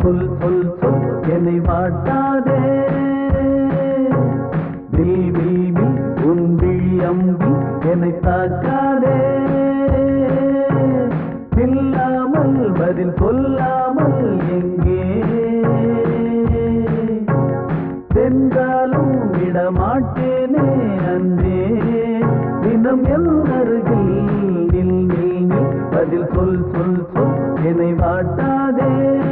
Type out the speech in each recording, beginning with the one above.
சொல் சொல் சொல் என்னை வாட்டாதே. நீ நீ உன் விழி அம்பி என்னை தாக்காதே. இல்லாமல் பதில் சொல்லாமல் எங்கே? சென்றாலும் விடமாட்டேனே அன்றே. தினம் எல்லருகில் பதில் சொல் சொல் சொல் என்னை வாட்டாதே.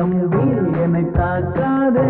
உலகம் உயிர் என்னை தாக்காதே.